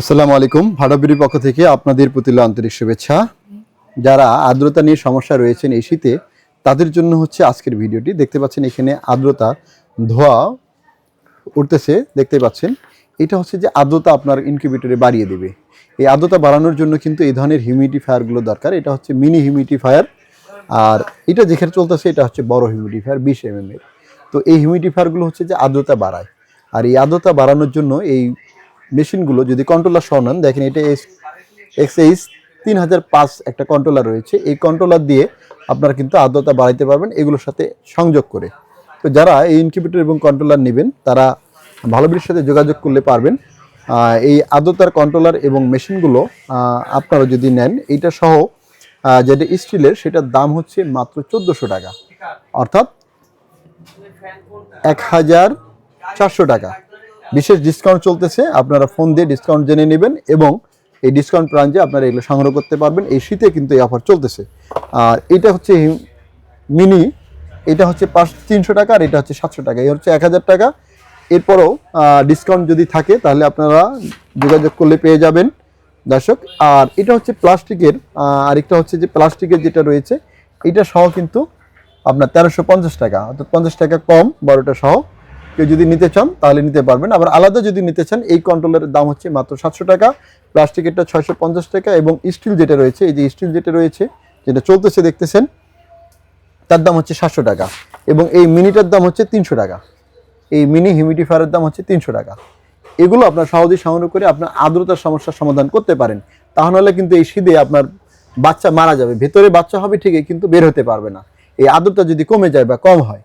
আসসালামু আলাইকুম। ভাড়াবির পক্ষ থেকে আপনাদের প্রতি আন্তরিক শুভেচ্ছা। যারা আর্দ্রতা নিয়ে সমস্যা রয়েছেন এই শীতে, তাদের জন্য হচ্ছে আজকের ভিডিওটি। দেখতে পাচ্ছেন এখানে আর্দ্রতা ধোয়া উঠতেছে, দেখতে পাচ্ছেন। এটা হচ্ছে যে আর্দ্রতা আপনার ইনকিউবেটরে বাড়িয়ে দেবে। এই আর্দ্রতা বাড়ানোর জন্য কিন্তু এই ধরনের হিউমিডিফায়ারগুলো দরকার। এটা হচ্ছে মিনি হিউমিডিফায়ার আর এটা যেখানে চলতেছে, এটা হচ্ছে বড় হিউমিডিফায়ার বিশ এম এর তো এই হিউমিডিফায়ারগুলো হচ্ছে যে আর্দ্রতা বাড়ায়। আর এই আর্দ্রতা বাড়ানোর জন্য এই মেশিনগুলো যদি কন্ট্রোলার সহ নেন, দেখেন এটা এক্স এইচ তিন হাজার পাঁচ একটা কন্ট্রোলার রয়েছে। এই কন্ট্রোলার দিয়ে আপনারা কিন্তু আর্দ্রতা বাড়াইতে পারবেন, এগুলোর সাথে সংযোগ করে। তো যারা এই ইনকিউবেটর এবং কন্ট্রোলার নেবেন, তারা ভালোবির সাথে যোগাযোগ করলে পারবেন। এই আর্দ্রতার কন্ট্রোলার এবং মেশিনগুলো আপনারা যদি নেন, এইটা সহ যেটা স্টিলের, সেটার দাম হচ্ছে মাত্র চোদ্দোশো টাকা। অর্থাৎ এক হাজার চারশো টাকা। বিশেষ ডিসকাউন্ট চলতেছে, আপনারা ফোন দিয়ে ডিসকাউন্ট জেনে নেবেন এবং এই ডিসকাউন্ট প্রাঞ্জে আপনারা এগুলো সংগ্রহ করতে পারবেন। এই শীতে কিন্তু এই অফার চলতেছে। আর এটা হচ্ছে মিনি এটা হচ্ছে পাঁচ, তিনশো টাকা আর এটা হচ্ছে সাতশো টাকা। এই হচ্ছে এক হাজার টাকা। এরপরও ডিসকাউন্ট যদি থাকে, তাহলে আপনারা যোগাযোগ করলে পেয়ে যাবেন। দর্শক, আর এটা হচ্ছে প্লাস্টিকের আরেকটা হচ্ছে যে প্লাস্টিকের যেটা রয়েছে, এটা সহ কিন্তু আপনার তেরোশো পঞ্চাশ টাকা। অর্থাৎ পঞ্চাশ টাকা কম, বারোটা সহ। কেউ যদি নিতে চান, তাহলে নিতে পারবেন। আবার আলাদা যদি নিতে চান, এই কন্ট্রোলারের দাম হচ্ছে মাত্র সাতশো টাকা। প্লাস্টিকেরটা ছয়শো পঞ্চাশ টাকা এবং স্টিল যেটা রয়েছে, এই যে স্টিল যেটা রয়েছে, যেটা চলতেছে দেখতেছেন, তার দাম হচ্ছে সাতশো টাকা এবং এই মিনিটার দাম হচ্ছে তিনশো টাকা। এই মিনি হিউমিডিফায়ারের দাম হচ্ছে তিনশো টাকা। এগুলো আপনার সহজেই সংগ্রহ করে আপনার আর্দ্রতার সমস্যার সমাধান করতে পারেন। তাহলে কিন্তু এই শীতে আপনার বাচ্চা মারা যাবে। ভেতরে বাচ্চা হবে ঠিকই, কিন্তু বের হতে পারবে না। এই আর্দ্রতা যদি কমে যায় বা কম হয়।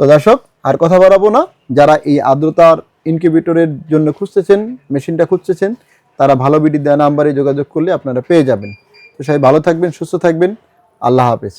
তো দর্শক আর কথা বাড়াবো না। যারা এই আর্দ্রতার ইনকিউবেটরের জন্য খুঁজতেছেন মেশিনটা খুঁজতেছেন, তারা ভালো বিডি দেওয়া নাম্বারে যোগাযোগ করলে আপনারা পেয়ে যাবেন। তো সবাই ভালো থাকবেন, সুস্থ থাকবেন। আল্লাহ হাফেজ।